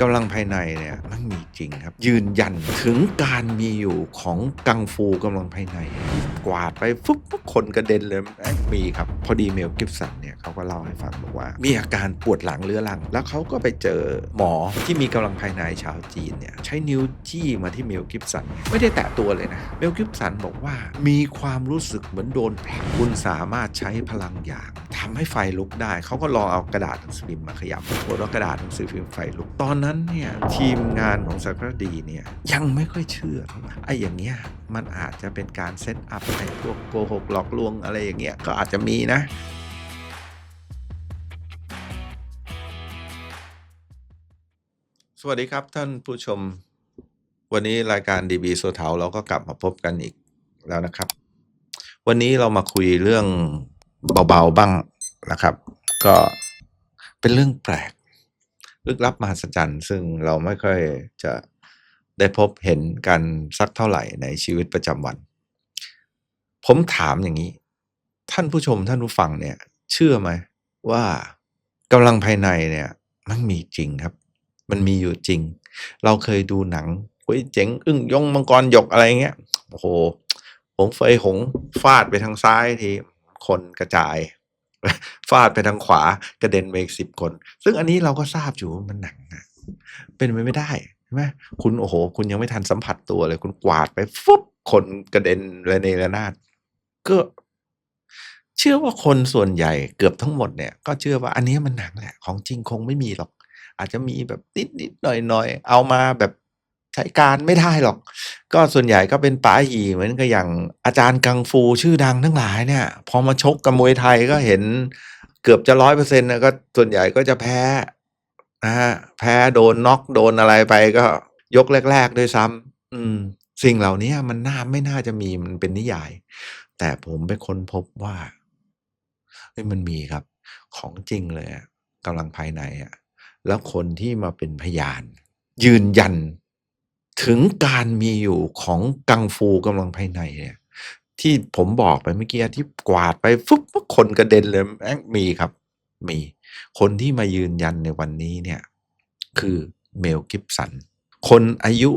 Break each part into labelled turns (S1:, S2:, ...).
S1: กำลังภายในเนี่ยมันมีจริงครับ ยืนยันถึงการมีอยู่ของกังฟูกำลังภายใน กวาดไปฟึ๊บคนกระเด็นเลยมีครับ พอดีเมลกิฟสันเนี่ยเขาก็เล่าให้ฟังบอกว่า มีอาการปวดหลังเรื้อรัง แล้วเขาก็ไปเจอหมอที่มีกำลังภายในชาวจีนเนี่ยใช้นิ้วจี้มาที่เมลกิฟสัน ไม่ได้แตะตัวเลยนะ เมลกิฟสันบอกว่ามีความรู้สึกเหมือนโดนผลักคุณสามารถใช้พลังอย่างทำให้ไฟลุกได้ เขาก็ลองเอากระดาษหนังสือพิมพ์มาขยับปรากฏว่ากระดาษหนังสือพิมพ์ไฟลุก ตอนนั้นเนี่ยทีมงานของสารคดีเนี่ยยังไม่ค่อยเชื่อเท่าไหร่ไอ้อย่างเงี้ยมันอาจจะเป็นการเซตอัพพวกโกหกหลอกลวงอะไรอย่างเงี้ยก็อาจจะมีนะสวัสดีครับท่านผู้ชม วันนี้รายการดีบีโซเทาเราก็กลับมาพบกันอีกแล้วนะครับ วันนี้เรามาคุยเรื่องเบาๆบ้างนะครับ ก็เป็นเรื่องแปลก ลึกลับมหัศจรรย์ซึ่งเราไม่ค่อยจะได้พบเห็นกันสักเท่าไหร่ในชีวิตประจำวัน ผมถามอย่างนี้ ท่านผู้ชมท่านผู้ฟังเนี่ย เชื่อไหมว่ากำลังภายในเนี่ย มันมีจริงครับ มันมีอยู่จริง เราเคยดูหนังกุ้ยเจ๋งอึ้งยงมังกรหยกอะไรเงี้ยโอ้โหหงเฟยหงฟาดไปทางซ้ายทีคนกระจาย ฟาดไปทางขวากระเด็นไปอีกสิบคน ซึ่งอันนี้เราก็ทราบอยู่ว่ามันหนังนะเป็นไปไม่ได้ใช่ไหมคุณโอ้โห คุณยังไม่ทันสัมผัสตัวเลย คุณกวาดไปฟุบคนกระเด็นระเนระนาด ก็ เชื่อว่าคนส่วนใหญ่เกือบทั้งหมดเนี่ย ก็เชื่อว่าอันนี้มันหนังแหละของจริงคงไม่มีหรอก อาจจะมีแบบนิดนิดหน่อยหน่อยๆเอามาแบบใช้การไม่ได้หรอก ก็ส่วนใหญ่ก็เป็นป๋าหีเหมือนกับอย่างอาจารย์กังฟูชื่อดังทั้งหลายเนี่ย พอมาชกกับมวยไทยก็เห็นเกือบจะร้อยเปอร์เซ็นต์นะก็ส่วนใหญ่ก็จะแพ้นะฮะแพ้โดนน็อกโดนอะไรไปก็ยกแรก ๆ ด้วยซ้ำอืม สิ่งเหล่านี้มันน่าไม่น่าจะมีมันเป็นนิยาย แต่ผมไปค้นพบว่าเฮ้ยมันมีครับ ของจริงเลยกำลังภายในอะแล้วคนที่มาเป็นพยาน ยืนยัน ถึงการมีอยู่ของกังฟูกำลังภายในเนี่ย ที่ผมบอกไปเมื่อกี้ที่กวาดไปฟึบปุ๊บคนกระเด็นเลยแม่งมีครับ มี คนที่มายืนยันในวันนี้เนี่ย คือเมลกิฟสัน คนอายุ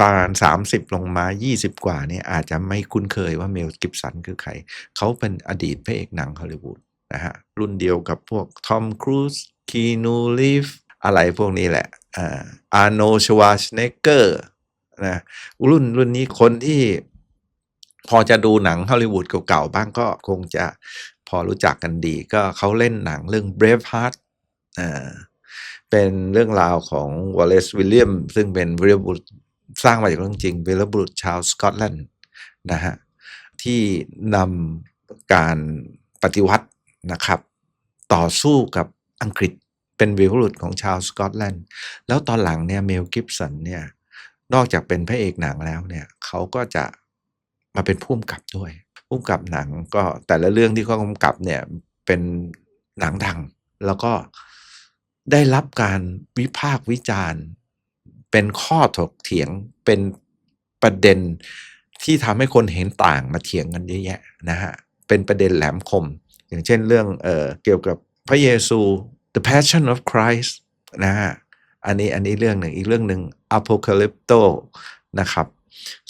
S1: ประมาณสามสิบลงมายี่สิบกว่าเนี่ยอาจจะไม่คุ้นเคยว่าเมลกิฟสันคือใคร เขาเป็นอดีตพระเอกหนังฮอลลีวูดนะฮะ รุ่นเดียวกับพวกทอมครูซคีนูลีฟอะไรพวกนี้แหละอ่าอาร์โนชวาชเนเกอร์นะรุ่นรุ่นนี้คนที่พอจะดูหนังฮอลลีวูดเก่าๆบ้างก็คงจะพอรู้จักกันดี ก็เขาเล่นหนังเรื่อง Braveheart อ่าเป็นเรื่องราวของ Wallace William ซึ่งเป็นวีรบุรุษ สร้างมาจากเรื่องจริงวีรบุรุษชาวสกอตแลนด์นะฮะที่นำการปฏิวัตินะครับ ต่อสู้กับอังกฤษเป็นวีรบุรุษของชาวสกอตแลนด์แล้วตอนหลังเนี่ยเมลกิฟสันเนี่ยนอกจากเป็นพระเอกหนังแล้วเนี่ยเขาก็จะมาเป็นผู้กำกับด้วยผู้กำกับหนังก็แต่ละเรื่องที่เขากำกับเนี่ยเป็นหนังดัง แล้วก็ได้รับการวิพากษ์วิจารณ์ เป็นข้อถกเถียงเป็นประเด็นที่ทำให้คนเห็นต่างมาเถียงกันเยอะแยะนะฮะเป็นประเด็นแหลมคม อย่างเช่นเรื่องเออเกี่ยวกับพระเยซู The Passion of Christ นะฮะอันนี้อันนี้เรื่องหนึ่งอีกเรื่องหนึ่ง Apocalypto นะครับ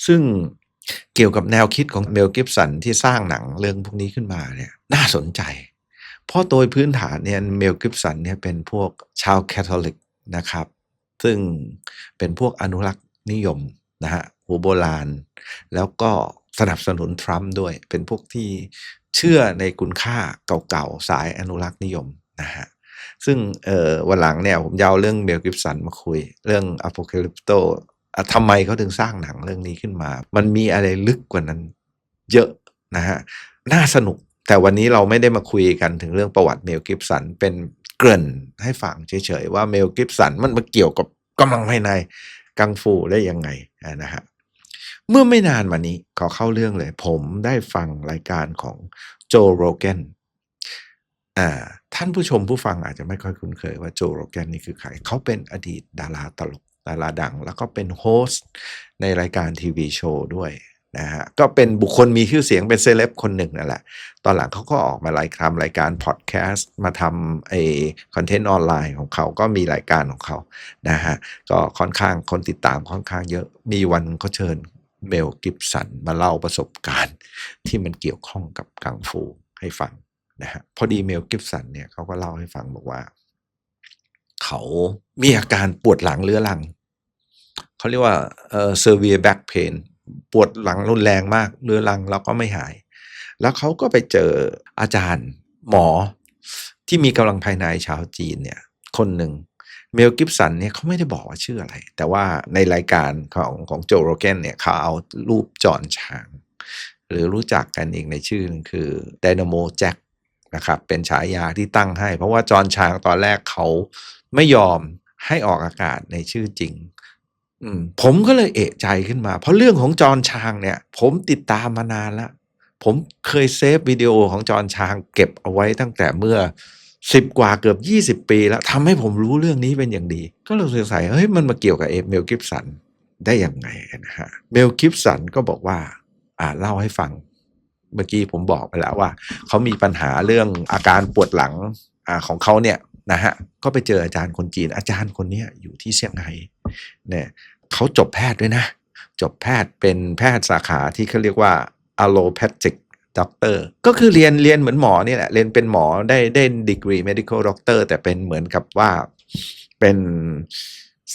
S1: ซึ่งเกี่ยวกับแนวคิดของเมลกิฟสันที่สร้างหนังเรื่องพวกนี้ขึ้นมาเนี่ยน่าสนใจ เพราะโดยพื้นฐานเนี่ยเมลกิฟสันเนี่ยเป็นพวกชาวแคทอลิกนะครับ ซึ่งเป็นพวกอนุรักษ์นิยมนะฮะหัวโบราณ แล้วก็สนับสนุนทรัมป์ด้วย เป็นพวกที่เชื่อในคุณค่าเก่าๆ สายอนุรักษ์นิยมนะฮะซึ่งวันหลังเนี่ยผมจะเอาเรื่องเมลกิฟสันมาคุย เรื่อง Apocalypto อะทำไมเขาถึงสร้างหนังเรื่องนี้ขึ้นมา มันมีอะไรลึกกว่านั้นเยอะนะฮะน่าสนุกแต่วันนี้เราไม่ได้มาคุยกันถึงเรื่องประวัติเมลกิฟสันเป็น ริ่นให้ฟังเฉยๆว่าเมลกิฟสันมันมาเกี่ยวกับกำลังภายในกังฟูได้ยังไงนะฮะเมื่อไม่นานมานี้ขอเข้าเรื่องเลย ผมได้ฟังรายการของโจโรแกนอ่าท่านผู้ชมผู้ฟังอาจจะไม่ค่อยคุ้นเคยว่าโจโรแกนนี่คือใคร เขาเป็นอดีตดาราตลกดาราดัง แล้วก็เป็นโฮสต์ในรายการทีวีโชว์ด้วย นะฮะก็เป็นบุคคลมีชื่อเสียงเป็นเซเลบคนหนึ่งนั่นแหละ ตอนหลังเขาก็ออกมาไลฟ์ทำรายการพอดแคสต์มาทำไอ้คอนเทนต์ออนไลน์ของเขาก็มีรายการของเขานะฮะก็ค่อนข้างคนติดตามค่อนข้างเยอะมีวันเขาเชิญเมลกิฟสันมาเล่าประสบการณ์ ที่มันเกี่ยวข้องกับกังฟูให้ฟังนะฮะพอดีเมลกิฟสันเนี่ยเขาก็เล่าให้ฟังบอกว่า เขามีอาการปวดหลังเรื้อรังเขาเรียกว่าเอ่อ severe back pain ปวดหลังรุนแรงมากเรื้อรังแล้วก็ไม่หาย แล้วเขาก็ไปเจออาจารย์หมอที่มีกำลังภายในชาวจีนเนี่ย คนหนึ่งเมลกิฟสันเนี่ยเขาไม่ได้บอกว่าชื่ออะไร แต่ว่าในรายการของของโจโรแกนเนี่ยเขาเอารูปจอนชาง หรือรู้จักกันอีกในชื่อนึงคือ Dynamo Jack นะครับเป็นฉายาที่ตั้งให้ เพราะว่าจอนชางตอนแรกเขาไม่ยอมให้ออกอากาศในชื่อจริง ผมก็เลยเอะใจขึ้นมา เพราะเรื่องของจอห์นชางเนี่ย ผมติดตามมานานแล้ว ผมเคยเซฟวิดีโอของจอห์นชาง เก็บเอาไว้ตั้งแต่เมื่อสิบกว่าเกือบยี่สิบปีแล้วทำให้ผมรู้เรื่องนี้เป็นอย่างดี ก็เลยสงสัยเฮ้ยมันมาเกี่ยวกับเอเมลกิฟสันได้ยังไงนะฮะเมลกิฟสันก็บอกว่า อ่าเล่าให้ฟัง เมื่อกี้ผมบอกไปแล้วว่า เขามีปัญหาเรื่องอาการปวดหลังอ่าของเขาเนี่ย นะฮะก็ไปเจออาจารย์คนจีน อาจารย์คนนี้อยู่ที่เซี่ยงไฮ้เนี่ยเขาจบแพทย์ด้วยนะ จบแพทย์เป็นแพทย์สาขาที่เขาเรียกว่า allopathic doctor ก็คือเรียนเรียนเหมือนหมอเนี่ยแหละเรียนเป็นหมอได้ได้ดีกรี medical doctor แต่เป็นเหมือนกับว่าเป็น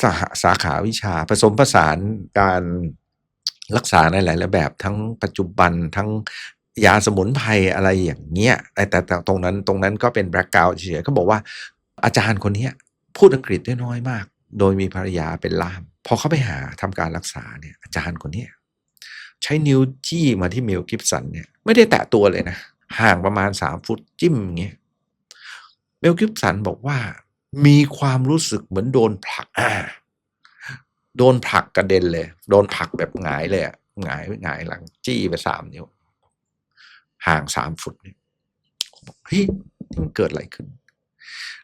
S1: สาสาขาวิชาผสมผสานการรักษาในหลายๆแบบทั้งปัจจุบันทั้งยาสมุนไพรอะไรอย่างเงี้ยแต่แต่ตรงนั้นตรงนั้นก็เป็นแบล็กกราเฉยเขาบอกว่า อาจารย์คนนี้พูดอังกฤษได้น้อยมาก โดยมีภรรยาเป็นล่าม พอเขาไปหาทำการรักษาเนี่ยอาจารย์คนนี้ใช้นิ้วจี้มาที่เมลกิฟสันเนี่ยไม่ได้แตะตัวเลยนะ ห่างประมาณสามฟุตจิ้มอย่างเงี้ยเมลกิฟสันบอกว่า มีความรู้สึกเหมือนโดนผลักอ่าโดนผลักกระเด็นเลย โดนผลักแบบหงายเลยอะหงายหงายหลัง จี้ไปสามนิ้ว ห่างสามฟุตเนี่ยเฮ้ยนี่มันเกิดอะไรขึ้น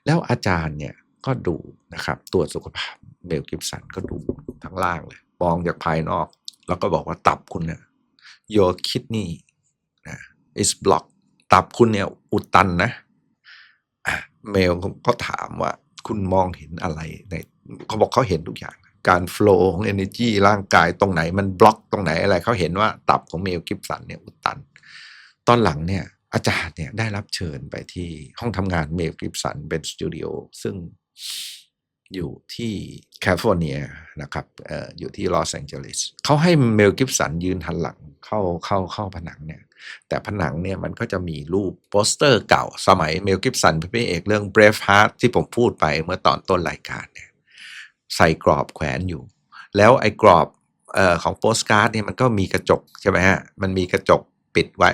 S1: แล้วอาจารย์เนี่ยก็ดูนะครับตรวจสุขภาพเมลกิฟสันก็ดูทั้งล่างเลย มองจากภายนอก แล้วก็บอกว่าตับคุณเนี่ย your kidney นะ is blocked ตับคุณเนี่ยอุดตันนะเมลก็ถามว่าคุณมองเห็นอะไรในเขาบอกเขาเห็นทุกอย่าง การ flow ของ energy ร่างกายตรงไหนมันบล็อกตรงไหนอะไรเขาเห็นว่าตับของเมลกิฟสันเนี่ยอุดตัน ตอนหลังเนี่ย อาจารย์เนี่ยได้รับเชิญไปที่ห้องทำงานเมลกิฟสันเป็นสตูดิโอซึ่งอยู่ที่แคลิฟอร์เนียนะครับออยู่ที่ลอสแองเจลิสเขาให้เมลกิฟสันยืนหันหลังเข้าเข้าเข้าผนังเนี่ย แต่ผนังเนี่ยมันก็จะมีรูปโปสเตอร์เก่าสมัยเมลกิฟสันพระเอกเรื่อง Brave Heart ที่ผมพูดไปเมื่อตอนต้นรายการเนี่ยใส่กรอบแขวนอยู่ แล้วไอ้กรอบออของโปสการ์ดเนี่ยมันก็มีกระจกใช่ไหมฮะ มันมีกระจก ปิดไว้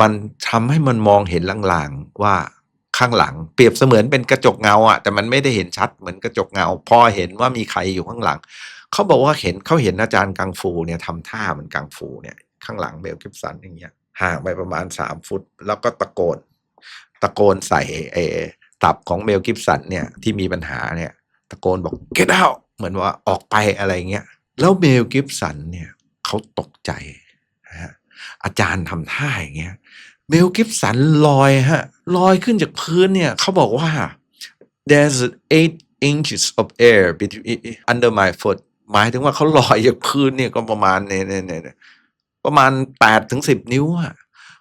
S1: มันทำให้มันมองเห็นลางๆว่าข้างหลัง เปรียบเสมือนเป็นกระจกเงาอะแต่มันไม่ได้เห็นชัดเหมือนกระจกเงา พอเห็นว่ามีใครอยู่ข้างหลัง เขาบอกว่าเห็นเขาเห็นอาจารย์กังฟูเนี่ยทำท่าเหมือนกังฟูเนี่ยข้างหลังเบลกิฟสันอย่างเงี้ยห่างไปประมาณสามฟุต แล้วก็ตะโกน ตะโกนใส่เอตับของเมลกิฟสันเนี่ยที่มีปัญหาเนี่ย ตะโกนบอก get out เหมือนว่าออกไปอะไรเงี้ย แล้วเมลกิฟสันเนี่ยเขาตกใจ อาจารย์ทำท่าอย่างเงี้ยเมลกิฟสันลอยฮะลอยขึ้นจากพื้นเนี่ยเขาบอกว่า there's eight inches of air between under my foot หมายถึงว่าเขาลอยจากพื้นเนี่ยก็ประมาณเนี่ยเนี่ยเนี่ยประมาณแปดถึงสิบนิ้วอะ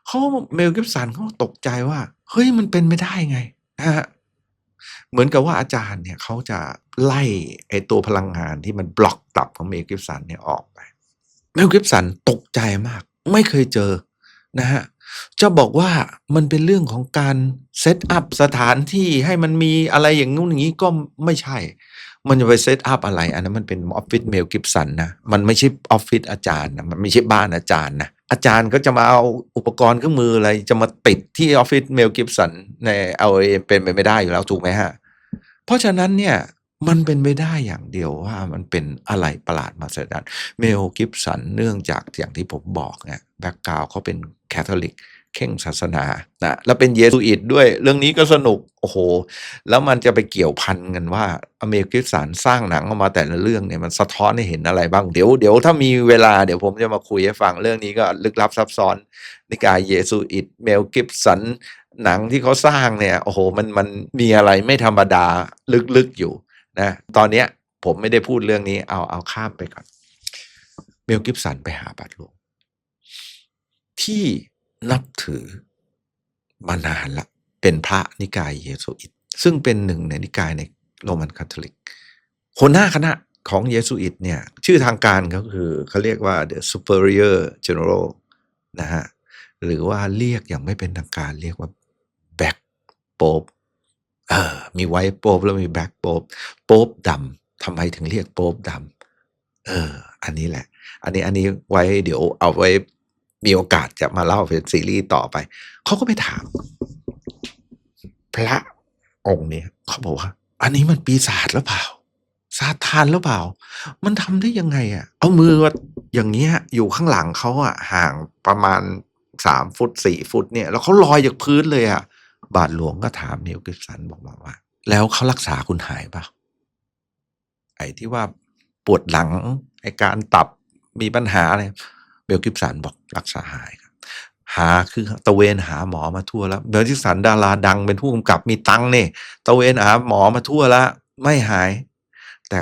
S1: เขาเมลกิฟสันเขาตกใจว่า เฮ้ยมันเป็นไม่ได้ไงนะฮะเหมือนกับว่าอาจารย์เนี่ยเขาจะไล่ไอตัวพลังงานที่มันบล็อกตับของเมลกิฟสันเนี่ยออกไป เมลกิฟสันตกใจมาก ไม่เคยเจอนะฮะจะบอกว่ามันเป็นเรื่องของการเซตอัพสถานที่ให้มันมีอะไรอย่างนู้นอย่างนี้ก็ไม่ใช่ มันจะไปเซตอัพอะไร อันนั้นมันเป็นออฟฟิศเมลกิฟสันนะ มันไม่ใช่ออฟฟิศอาจารย์นะ มันไม่ใช่บ้านอาจารย์นะ อาจารย์ก็จะมาเอาอุปกรณ์เครื่องมืออะไร จะมาติดที่ออฟฟิศเมลกิฟสันในเอาเป็นไปไม่ได้อยู่แล้วถูกไหมฮะ เพราะฉะนั้นเนี่ย มันเป็นไปได้อย่างเดียวว่ามันเป็นอะไรประหลาดมาสดันเมลกิฟสันเนื่องจากอย่างที่ผมบอกเนี่ยแบ็กกราวเขาเป็นแคทอลิกเข่งศาสนานะแล้วเป็นเยซูอิตด้วย เรื่องนี้ก็สนุก โอ้โห แล้วมันจะไปเกี่ยวพันกันว่า อเมริกิสันสร้างหนังออกมาแต่ละเรื่องเนี่ยมันสะท้อนให้เห็นอะไรบ้าง เดี๋ยวเดี๋ยวถ้ามีเวลาเดี๋ยวผมจะมาคุยให้ฟังเรื่องนี้ก็ลึกลับซับซ้อน นิกายเยซูอิตเมลกิฟสันหนังที่เขาสร้างเนี่ย โอ้โห มันมันมีอะไรไม่ธรรมดาลึกๆอยู่ นะตอนเนี้ยผมไม่ได้พูดเรื่องนี้เอาเอาข้ามไปก่อนเมลกิฟสันไปหาบาทหลวง ที่นับถือมานานละ เป็นพระนิกายเยซูอิต ซึ่งเป็นหนึ่งในนิกายในโรมันคาทอลิกหัวหน้าคณะของเยซูอิตเนี่ย ชื่อทางการก็คือเขาเรียกว่า the superior general นะฮะ หรือว่าเรียกอย่างไม่เป็นทางการเรียกว่า back pope เออ มีไวท์โป๊ปแล้วมี back pope โป๊ปดำทำไมถึงเรียกโป๊ปดำเออ อันนี้แหละ อันนี้อันนี้ไว้เดี๋ยวเอาไว้มีโอกาสจะมาเล่าเป็นซีรีส์ต่อไป เขาก็ไปถาม พระองค์เนี่ยเขาบอกว่า อันนี้มันปีศาจหรือเปล่าซาตานหรือเปล่า มันทำได้ยังไงอะ เอามืออย่างเงี้ย อยู่ข้างหลังเขาอะ ห่างประมาณสามฟุตสี่ฟุตเนี่ย แล้วเขาลอยจากพื้นเลยอะ บาทหลวงก็ถามนิวกิฟสันบอกมาว่า แล้วเขารักษาคุณหายเปล่าไอ้ที่ว่าปวดหลังไอ้การตับมีปัญหาอะไรเบลกิฟสันบอกรักษาหายครับ หาคือตะเวนหาหมอมาทั่วแล้วเบลกิฟสันดาราดังเป็นผู้กำกับมีตังเนี่ยตะเวนหาหมอมาทั่วแล้วไม่หาย แต่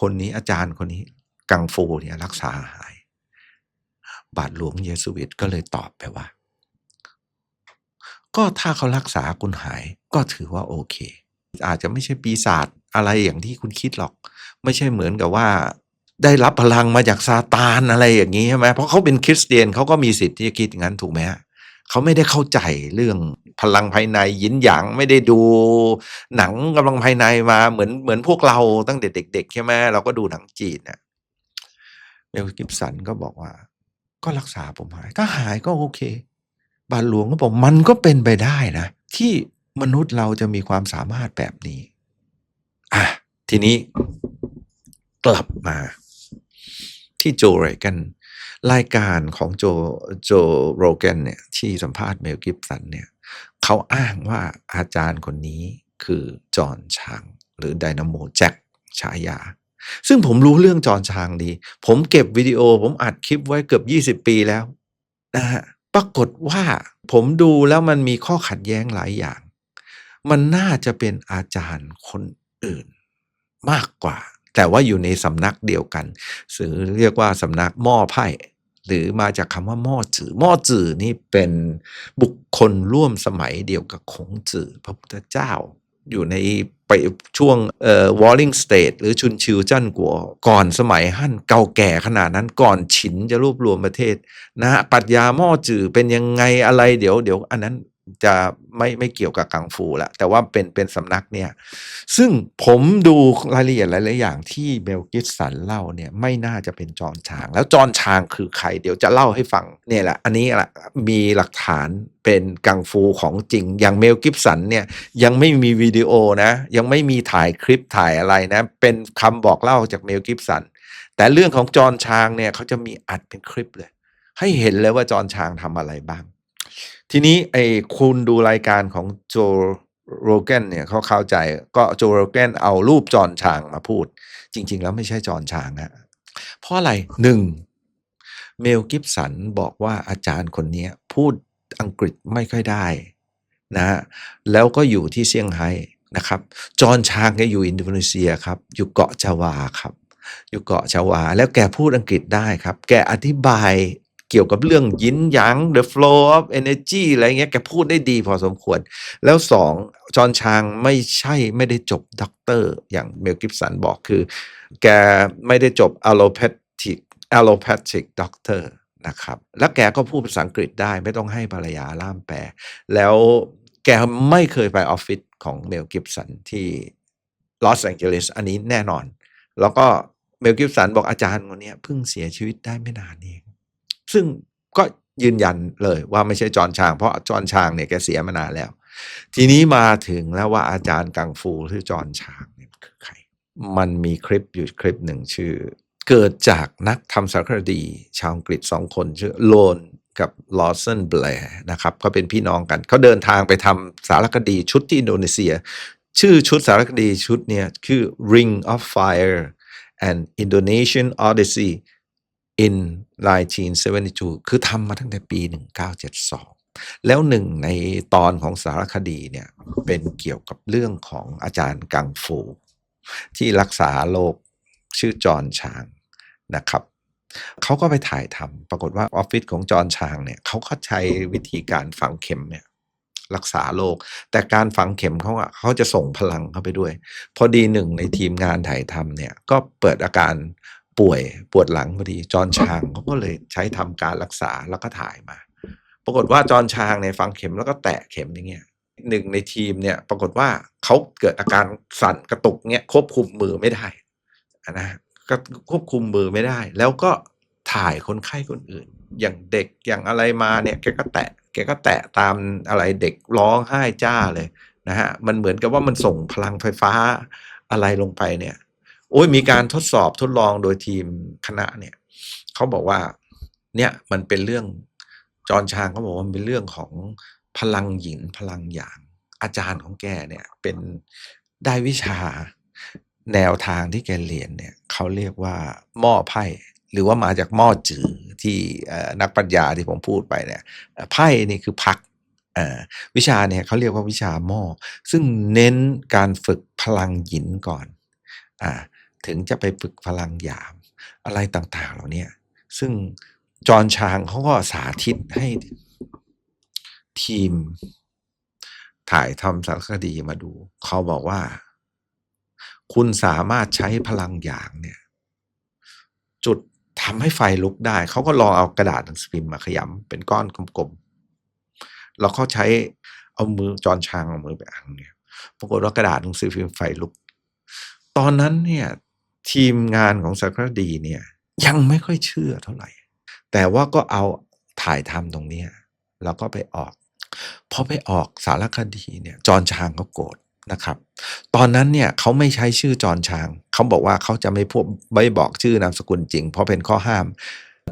S1: คนนี้อาจารย์คนนี้ กังฟูเนี่ยรักษาหาย บาทหลวงเยสุวิตก็เลยตอบไปว่า ก็ถ้าเขารักษาคุณหายก็ถือว่าโอเค อาจจะไม่ใช่ปีศาจอะไรอย่างที่คุณคิดหรอก ไม่ใช่เหมือนกับว่า ได้รับพลังมาจากซาตานอะไรอย่างนี้ใช่ไหมเพราะเขาเป็นคริสเตียนเขาก็มีสิทธิ์ที่จะคิดอย่างนั้นถูกไหมเขาไม่ได้เข้าใจเรื่องพลังภายในยินหยางไม่ได้ดูหนังกำลังภายในมาเหมือนเหมือนพวกเราตั้งแต่เด็กๆใช่ไหมเราก็ดูหนังจีนเนี่ยเมลกิฟสันก็บอกว่า ก็รักษาผมหาย ถ้าหายก็โอเค บาทหลวงก็บอกมันก็เป็นไปได้นะ ที่มนุษย์เราจะมีความสามารถแบบนี้ อะ ทีนี้กลับมาที่โจเรกัน รายการของโจโจโรแกนเนี่ยที่สัมภาษณ์เมลกิฟสันเนี่ยเขาอ้างว่าอาจารย์คนนี้คือจอห์นชางหรือไดนาโมแจ็คฉายา ซึ่งผมรู้เรื่องจอห์นชางดี ผมเก็บวิดีโอ ผมอัดคลิปไว้เกือบ 20 ปีแล้วนะฮะ ปรากฏว่าผมดูแล้วมันมีข้อขัดแย้งหลายอย่าง มันน่าจะเป็นอาจารย์คนอื่นมากกว่า แต่ว่าอยู่ในสำนักเดียวกันหรือเรียกว่าสำนักหม้อไพ่หรือมาจากคำว่าหม้อจื่อหม้อจื่อนี่เป็นบุคคลร่วมสมัยเดียวกับคงจื่อพระพุทธเจ้า อยู่ในไปช่วงเอ่อวอลลิงสเตทหรือชุนชิวจั่นกัว ก่อนสมัยฮั่นเก่าแก่ขนาดนั้นก่อนฉินจะรวบรวมประเทศ นะฮะปรัชญาหม้อจื่อเป็นยังไงอะไรเดี๋ยวเดี๋ยวอันนั้น จะไม่ไม่เกี่ยวกับกังฟูละแต่ว่าเป็นเป็นสำนักเนี่ย ซึ่งผมดูรายละเอียดหลายๆอย่างที่เบลกิสสันเล่าเนี่ยไม่น่าจะเป็นจอนชาง แล้วจอนชางคือใคร เดี๋ยวจะเล่าให้ฟังเนี่ยแหละ อันนี้แหละมีหลักฐานเป็นกังฟูของจริง อย่างเมลกิฟสันเนี่ยยังไม่มีวิดีโอนะ ยังไม่มีถ่ายคลิปถ่ายอะไรนะ เป็นคำบอกเล่าจากเมลกิฟสันแต่เรื่องของจอนชางเนี่ยเขาจะมีอัดเป็นคลิปเลย ให้เห็นเลยว่าจอนชางทำอะไรบ้าง ทีนี้ไอ้คุณดูรายการของโจโรแกนเนี่ยเขาเข้าใจก็โจโรแกนเอารูปจอห์นชางมาพูด จริง ๆ แล้วไม่ใช่จอห์นชางฮะเพราะอะไรหนึ่งเมลกิฟสันบอกว่าอาจารย์คนนี้พูดอังกฤษไม่ค่อยได้นะฮะแล้วก็อยู่ที่เซี่ยงไฮ้นะครับ จอห์นชางแกอยู่อินโดนีเซียครับ อยู่เกาะจาวาครับ อยู่เกาะชาวา แล้วแกพูดอังกฤษได้ครับ แกอธิบาย เกี่ยวกับเรื่องยินหยาง the flow of energy อะไรเงี้ยแกพูดได้ดีพอสมควร แล้วสองจอห์นชางไม่ใช่ไม่ได้จบด็อกเตอร์อย่างเมลกิฟสันบอกคือ แกไม่ได้จบ allopathic allopathic doctor นะครับ แล้วแกก็พูดภาษาอังกฤษได้ไม่ต้องให้ภรรยาล่ามแปล แล้วแกไม่เคยไปออฟฟิศของเมลกิฟสันที่ลอสแองเจลิสอันนี้แน่นอน แล้วก็เมลกิฟสันบอกอาจารย์คนนี้เพิ่งเสียชีวิตได้ไม่นานเอง ซึ่งก็ยืนยันเลยว่าไม่ใช่จอห์นชาง เพราะจอห์นชางเนี่ยแกเสียมานานแล้ว ทีนี้มาถึงแล้วว่าอาจารย์กังฟูชื่อจอห์นชางเนี่ยคือใคร มันมีคลิปอยู่คลิปหนึ่งชื่อ เกิดจากนักทำสารคดี ชาวอังกฤษสองคนชื่อโลนกับลอ s เซนแบร์นะครับเขาเป็นพี่น้องกัน เขาเดินทางไปทำสารคดีชุดที่อินโดนีเซีย ชื่อชุดสารคดีชุดเนี้ยคือ Ring of Fire and Indonesian Odyssey in 1972 คือทำมาตั้งแต่ปี 1972 แล้วหนึ่งในตอนของสารคดีเนี่ยเป็นเกี่ยวกับเรื่องของอาจารย์กังฟู ที่รักษาโรคชื่อจอนชางนะครับเขาก็ไปถ่ายทำปรากฏว่าออฟฟิศของจอนชางเนี่ยเขาก็ใช้วิธีการฝังเข็มเนี่ยรักษาโรคแต่การฝังเข็มเขาอะเขาจะส่งพลังเข้าไปด้วย พอดีหนึ่งในทีมงานถ่ายทำเนี่ยก็เปิดอาการ ป่วยปวดหลังพอดีจอนชางเขาก็เลยใช้ทำการรักษาแล้วก็ถ่ายมา ปรากฏว่าจอนชางเนี่ยฝังเข็มแล้วก็แตะเข็มอย่างเงี้ยหนึ่งในทีมเนี่ย ปรากฏว่าเขาเกิดอาการสั่นกระตุกเนี่ยควบคุมมือไม่ได้นะก็ควบคุมมือไม่ได้ แล้วก็ถ่ายคนไข้คนอื่น อย่างเด็กอย่างอะไรมาเนี่ยแกก็แตะแกก็แตะตามอะไรเด็กร้องไห้จ้าเลยนะฮะมันเหมือนกับว่ามันส่งพลังไฟฟ้าอะไรลงไปเนี่ย โอ้ยมีการทดสอบทดลองโดยทีมคณะเนี่ยเขาบอกว่าเนี่ยมันเป็นเรื่องจอนชางเขาบอกว่ามันเป็นเรื่องของพลังหญิงพลังหยาง อาจารย์ของแกเนี่ยเป็นได้วิชาแนวทางที่แกเรียนเนี่ยเขาเรียกว่าหม้อไพ่หรือว่ามาจากหม้อจือที่นักปัญญาที่ผมพูดไปเนี่ยไพ่นี่คือพักวิชาเนี่ยเขาเรียกว่าวิชาหม้อซึ่งเน้นการฝึกพลังหยินก่อนอ่า ถึงจะไปฝึกพลังหยามอะไรต่างๆเหล่านี้ซึ่งจอห์นชางเขาก็สาธิตให้ทีมถ่ายทำสารคดีมาดู เขาบอกว่า คุณสามารถใช้พลังหยางเนี่ย จุดทำให้ไฟลุกได้ เขาก็ลองเอากระดาษหนังสือพิมพ์มาขยำเป็นก้อนกลมๆแล้วเขาใช้เอามือจอนชางเอามือไปอังเนี่ยปรากฏว่ากระดาษหนังสือพิมพ์ไฟลุก ตอนนั้นเนี่ย ทีมงานของสารคดีเนี่ย ยังไม่ค่อยเชื่อเท่าไหร่ แต่ว่าก็เอาถ่ายทำตรงเนี้ยแล้วก็ไปออกพอไปออกสารคดีเนี่ยจอนชางก็โกรธนะครับ ตอนนั้นเนี่ยเขาไม่ใช้ชื่อจอนชางเขาบอกว่าเขาจะไม่พูดไม่บอกชื่อนามสกุลจริง เพราะเป็นข้อห้าม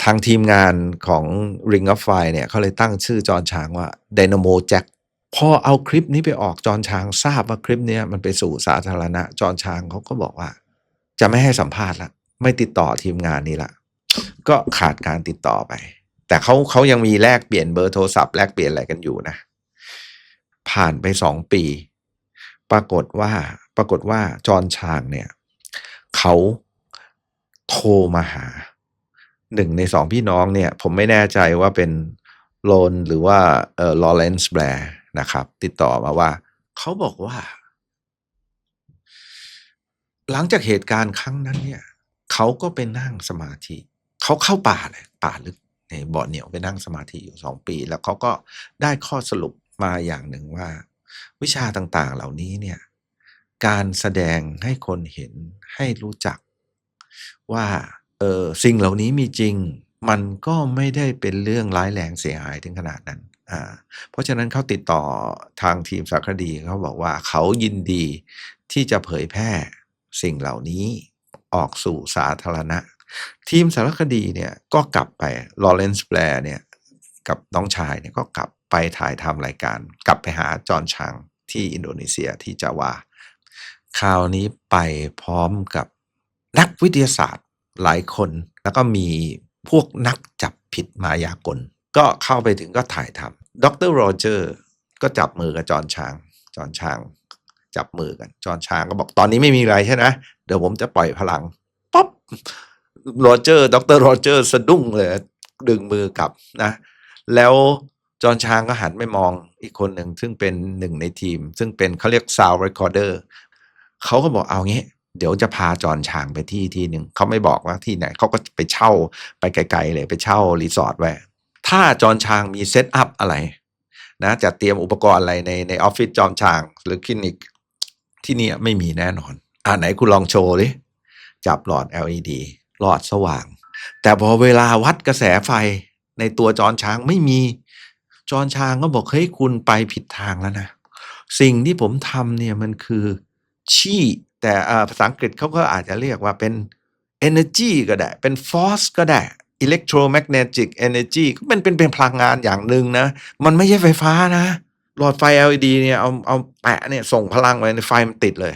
S1: ทางทีมงานของ Ring of Fire เนี่ยเขาเลยตั้งชื่อจอนชางว่า Dynamo Jack พอเอาคลิปนี้ไปออกจอนชางทราบว่าคลิปเนี้ยมันไปสู่สาธารณะจอนชางเขาก็บอกว่า จะไม่ให้สัมภาษณ์ละไม่ติดต่อทีมงานนี้ละก็ขาดการติดต่อไป แต่เขาเขายังมีแลกเปลี่ยนเบอร์โทรศัพท์แลกเปลี่ยนอะไรกันอยู่นะ ผ่านไปสองปี ปรากฏว่า ปรากฏว่าจอห์นชางเนี่ยเขาโทรมาหาหนึ่งในสองพี่น้องเนี่ย ผมไม่แน่ใจว่าเป็นโลนหรือว่าเออลอเรนซ์แบร์นะครับ ติดต่อมาว่า เขาบอกว่า หลังจากเหตุการณ์ครั้งนั้นเนี่ยเขาก็ไปนั่งสมาธิ เขาเข้าป่าเลยป่าลึกในบ่อเหนียวไปนั่งสมาธิอยู่สองปี แล้วเขาก็ได้ข้อสรุปมาอย่างหนึ่งว่า วิชาต่างๆเหล่านี้เนี่ยการแสดงให้คนเห็นให้รู้จัก ว่าเออสิ่งเหล่านี้มีจริง มันก็ไม่ได้เป็นเรื่องร้ายแรงเสียหายถึงขนาดนั้นอ่าเพราะฉะนั้นเขาติดต่อทางทีมสารคดีเขาบอกว่าเขายินดีที่จะเผยแพร่ สิ่งเหล่านี้ออกสู่สาธารณะ ทีมสารคดีเนี่ยก็กลับไปลอเรนซ์แบร์เนี่ยกับน้องชายเนี่ยก็กลับไปถ่ายทำรายการ กลับไปหาจอห์นชางที่อินโดนีเซียที่จาวาคราวนี้ไปพร้อมกับนักวิทยาศาสตร์หลายคน แล้วก็มีพวกนักจับผิดมายากล ก็เข้าไปถึงก็ถ่ายทำดรโรเจอร์ก็จับมือกับจอห์นชางจอห์นชาง จับมือกัน จอห์นชางก็บอกตอนนี้ไม่มีอะไรใช่ไหมเดี๋ยวผมจะปล่อยพลังป๊อปโรเจอร์ดรโรเจอร์สะดุ้งเลยดึงมือกลับนะ แล้วจอห์นชางก็หันไปมองอีกคนหนึ่ง ซึ่งเป็นหนึ่งในทีม ซึ่งเป็นเขาเรียก sound recorder เขาก็บอกเอางี้เดี๋ยวจะพาจอนชางไปที่ที่หนึ่งเขาไม่บอกว่าที่ไหนเขาก็ไปเช่าไปไกลๆเลยไปเช่ารีสอร์ทไว้ถ้าจอนชางมีเซตอัพอะไรนะจะเตรียมอุปกรณ์อะไรในในออฟฟิศจอนชางหรือคลินิก ที่เนี่ยไม่มีแน่นอน อ่าไหนคุณลองโชว์ดิจับหลอด LED หลอดสว่าง แต่พอเวลาวัดกระแสไฟในตัวจอนช้างไม่มี จอนช้างก็บอกเฮ้ยคุณไปผิดทางแล้วนะ สิ่งที่ผมทำเนี่ยมันคือชีแต่อ่าภาษาอังกฤษเขาก็อาจจะเรียกว่าเป็น energy ก็ได้ เป็น force ก็ได้ electromagnetic energy ก็เป็นเป็นพลังงานอย่างหนึ่งนะ มันไม่ใช่ไฟฟ้านะ หลอดไฟ LED เนี่ยเอาเอาแปะเนี่ยส่งพลังไปในไฟมันติดเลย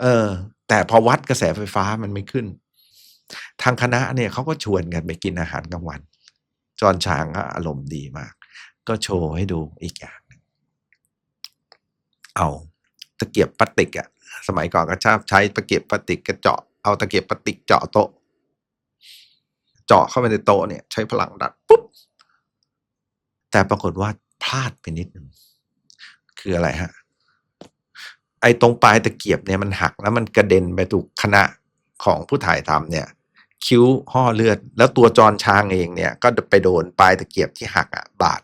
S1: เออ แต่พอวัดกระแสไฟฟ้ามันไม่ขึ้น ทางคณะเนี่ยเขาก็ชวนกันไปกินอาหารกลางวัน จอนช้างก็อารมณ์ดีมาก ก็โชว์ให้ดูอีกอย่างเอาตะเกียบพลาสติกอะสมัยก่อนก็ชอบใช้ตะเกียบพลาสติกกระเจาะเอาตะเกียบพลาสติกเจาะโต๊ะ เจาะเข้าไปในโต๊ะเนี่ย ใช้พลังดันปุ๊บแต่ปรากฏว่าาดไปนิดนึงคืออะไรฮะ ไอ้ตรงปลายตะเกียบเนี่ยมันหักแล้วมันกระเด็นไปถูกคณะของผู้ถ่ายทำเนี่ย คิ้วห่อเลือด แล้วตัวจอนช้างเองเนี่ย ก็ไปโดนปลายตะเกียบที่หักอะบาด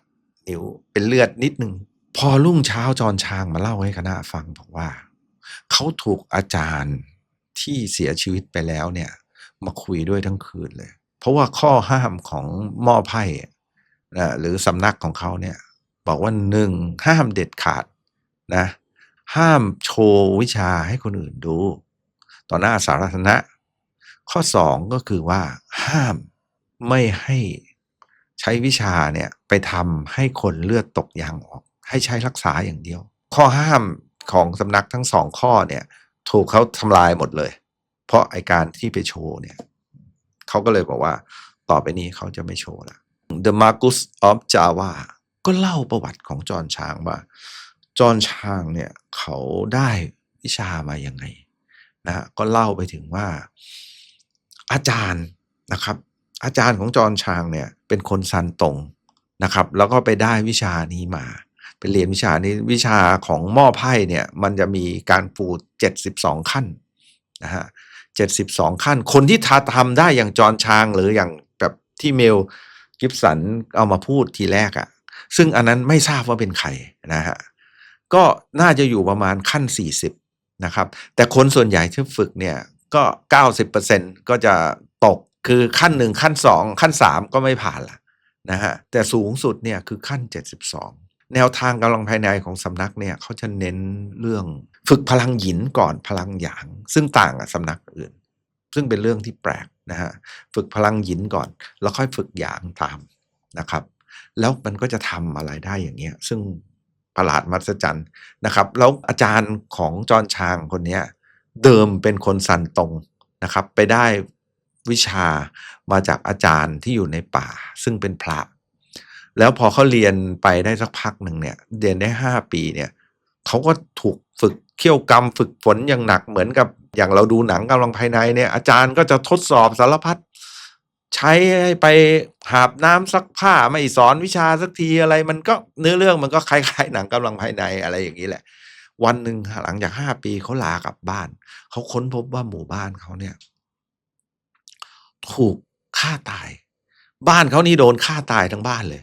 S1: นิ้วเป็นเลือดนิดนึงพอรุ่งเช้าจอนช้างมาเล่าให้คณะฟังบอกว่า เขาถูกอาจารย์ที่เสียชีวิตไปแล้วเนี่ย มาคุยด้วยทั้งคืนเลย เพราะว่าข้อห้ามของหม้อไพ่หรือสำนักของเขาเนี่ย บอกว่าหนึ่งห้ามเด็ดขาดนะ ห้ามโชว์วิชาให้คนอื่นดู ต่อหน้าสาธารณะ ข้อสองก็คือว่า ห้ามไม่ให้ใช้วิชาเนี่ยไปทำให้คนเลือดตกยางออก ให้ใช้รักษาอย่างเดียว ข้อห้ามของสำนักทั้งสองข้อเนี่ย ถูกเขาทำลายหมดเลย เพราะไอการที่ไปโชว์เนี่ยเขาก็เลยบอกว่า ต่อไปนี้เขาจะไม่โชว์ละ The Marcus of Java ก็เล่าประวัติของจอห์นช้างว่า จอห์นช้างเนี่ยเขาได้วิชามายังไงนะฮะก็เล่าไปถึงว่าอาจารย์นะครับ อาจารย์ของจอห์นช้างเนี่ยเป็นคนซันตงนะครับ แล้วก็ไปได้วิชานี้มาไปเรียนวิชานี้วิชาของหม้อไพ่เนี่ยมันจะมีการปูเจ็ดสิบสองขั้นนะฮะเจ็ดสิบสองขั้น คนที่ทาทำได้อย่างจอห์นช้างหรืออย่างแบบที่เมลกิฟสันเอามาพูดทีแรกอะ่ะ ซึ่งอันนั้นไม่ทราบว่าเป็นใครนะฮะก็น่าจะอยู่ประมาณขั้น 40 นะครับ แต่คนส่วนใหญ่ที่ฝึกเนี่ยก็ 90%ก็จะตกคือขั้นหนึ่งขั้นสองขั้นสามก็ไม่ผ่านละนะฮะแต่สูงสุดเนี่ยคือขั้น 72 แนวทางกำลังภายในของสำนักเนี่ยเขาจะเน้นเรื่องฝึกพลังหยินก่อนพลังหยาง ซึ่งต่างกับสำนักอื่น ซึ่งเป็นเรื่องที่แปลกนะฮะฝึกพลังหยินก่อน แล้วค่อยฝึกหยางตามนะครับ แล้วมันก็จะทำอะไรได้อย่างเงี้ย ซึ่งประหลาดมหัศจรรย์นะครับ แล้วอาจารย์ของจอนชางคนเนี้ยเดิมเป็นคนสันตรงนะครับ ไปได้วิชามาจากอาจารย์ที่อยู่ในป่า ซึ่งเป็นพระ แล้วพอเขาเรียนไปได้สักพักหนึ่งเนี่ยเรียนได้ห้าปีเนี่ยเขาก็ถูกฝึกเขี่ยวกรรมฝึกฝนอย่างหนักเหมือนกับอย่างเราดูหนังกำลังภายในเนี่ยอาจารย์ก็จะทดสอบสารพัด ใช้ให้ไปหาบน้ำซักผ้าไม่สอนวิชาสักทีอะไร มันก็เนื้อเรื่องมันก็คล้ายๆหนังกำลังภายในอะไรอย่างนี้แหละ วันหนึ่งหลังจากห้าปีเขาลากลับบ้าน เขาค้นพบว่าหมู่บ้านเขาเนี่ย ถูกฆ่าตาย บ้านเขานี่โดนฆ่าตายทั้งบ้านเลย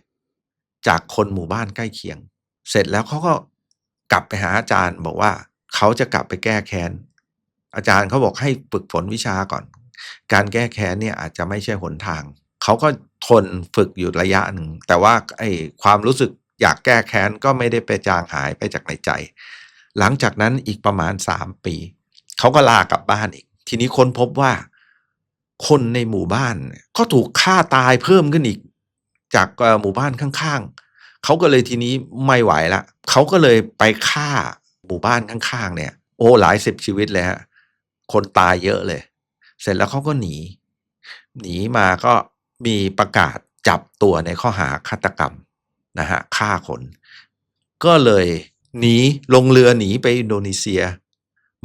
S1: จากคนหมู่บ้านใกล้เคียง เสร็จแล้วเขาก็กลับไปหาอาจารย์บอกว่าเขาจะกลับไปแก้แค้นอาจารย์เขาบอกให้ฝึกฝนวิชาก่อน การแก้แค้นเนี่ยอาจจะไม่ใช่หนทาง เขาก็ทนฝึกอยู่ระยะหนึ่ง แต่ว่าไอ้ความรู้สึกอยากแก้แค้นก็ไม่ได้ไปจางหายไปจากในใจ หลังจากนั้นอีกประมาณสามปี เขาก็ลากลับบ้านอีก ทีนี้ค้นพบว่า คนในหมู่บ้านก็ถูกฆ่าตายเพิ่มขึ้นอีก จากหมู่บ้านข้างๆ เขาก็เลยทีนี้ไม่ไหวละ เขาก็เลยไปฆ่าหมู่บ้านข้างๆ เนี่ย โอ้หลายสิบชีวิตเลยฮะ คนตายเยอะเลย เสร็จแล้วเขาก็หนี หนีมาก็มีประกาศจับตัวในข้อหาฆาตกรรมนะฮะฆ่าคน ก็เลยหนีลงเรือหนีไปอินโดนีเซีย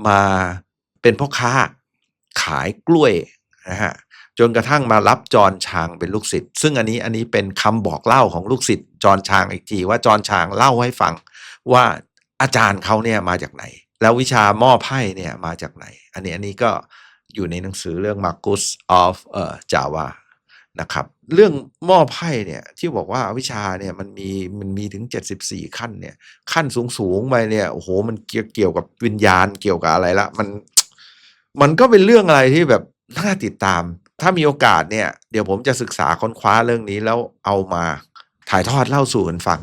S1: มาเป็นพ่อค้าขายกล้วยนะฮะจนกระทั่งมารับจรชางเป็นลูกศิษย์ซึ่งอันนี้อันนี้เป็นคำบอกเล่าของลูกศิษย์จรชางอีกทีว่าจรชางเล่าให้ฟังว่าอาจารย์เขาเนี่ยมาจากไหน แล้ววิชาหม้อไพ่เนี่ยมาจากไหน อันนี้อันนี้ก็ อยู่ในหนังสือเรื่อง Marcus of เอ่อ Java นะครับ เรื่องหม้อไพ่เนี่ยที่บอกว่าวิชาเนี่ยมันมีมันมีถึง 74 ขั้นเนี่ยขั้นสูงสูงไปเนี่ยโอ้โหมันเกี่ยวเกี่ยวกับวิญญาณเกี่ยวกับอะไรละมันมันก็เป็นเรื่องอะไรที่แบบน่าติดตาม ถ้ามีโอกาสเนี่ยเดี๋ยวผมจะศึกษาค้นคว้าเรื่องนี้แล้วเอามาถ่ายทอดเล่าสู่กันฟัง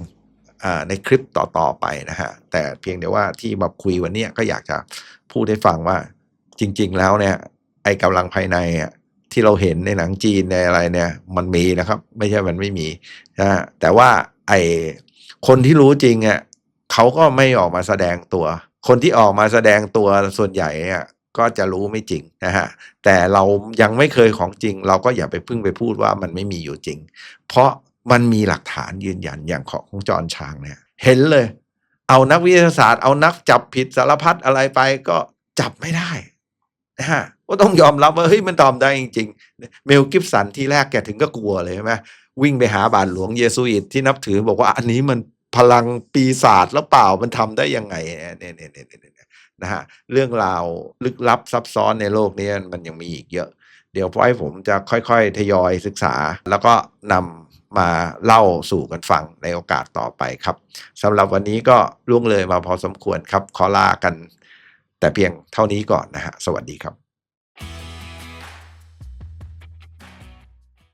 S1: ในคลิปต่อ ๆ ไปนะฮะ แต่เพียงแต่ว่าที่มาคุยวันนี้ก็อยากจะพูดให้ฟังว่าจริง ๆ แล้วเนี่ย ไอ้กำลังภายในอะที่เราเห็นในหนังจีนในอะไรเนี่ย มันมีนะครับ ไม่ใช่มันไม่มีนะแต่ว่าไอ้คนที่รู้จริงอะเขาก็ไม่ออกมาแสดงตัว คนที่ออกมาแสดงตัวส่วนใหญ่อะก็จะรู้ไม่จริงนะฮะแต่เรายังไม่เคยของจริง เราก็อย่าไปพึ่งไปพูดว่ามันไม่มีอยู่จริง เพราะมันมีหลักฐานยืนยันอย่างของจอนช้างเนี่ย เห็นเลย เอานักวิทยาศาสตร์เอานักจับผิดสารพัดอะไรไปก็จับไม่ได้ นะฮะก็ต้องยอมรับว่าเฮ้ยมันตอบได้จริงๆ เมลกิฟสันที่แรกแกถึงก็กลัวเลยใช่ไหมวิ่งไปหาบาทหลวงเยซูอิตที่นับถือบอกว่าอันนี้มันพลังปีศาจแล้วเปล่ามันทำได้ยังไงเนี่ยเนี่ยเนี่ยเนี่ยนะฮะเรื่องราวลึกลับซับซ้อนในโลกนี้มันยังมีอีกเยอะ เดี๋ยวพ่อให้ผมจะค่อยๆ ทยอยศึกษา แล้วก็นำมาเล่าสู่กันฟังในโอกาสต่อไปครับสำหรับวันนี้ก็ล่วงเลยมาพอสมควรครับขอลากัน แต่เพียงเท่านี้ก่อนนะฮะ สวัสดีครับ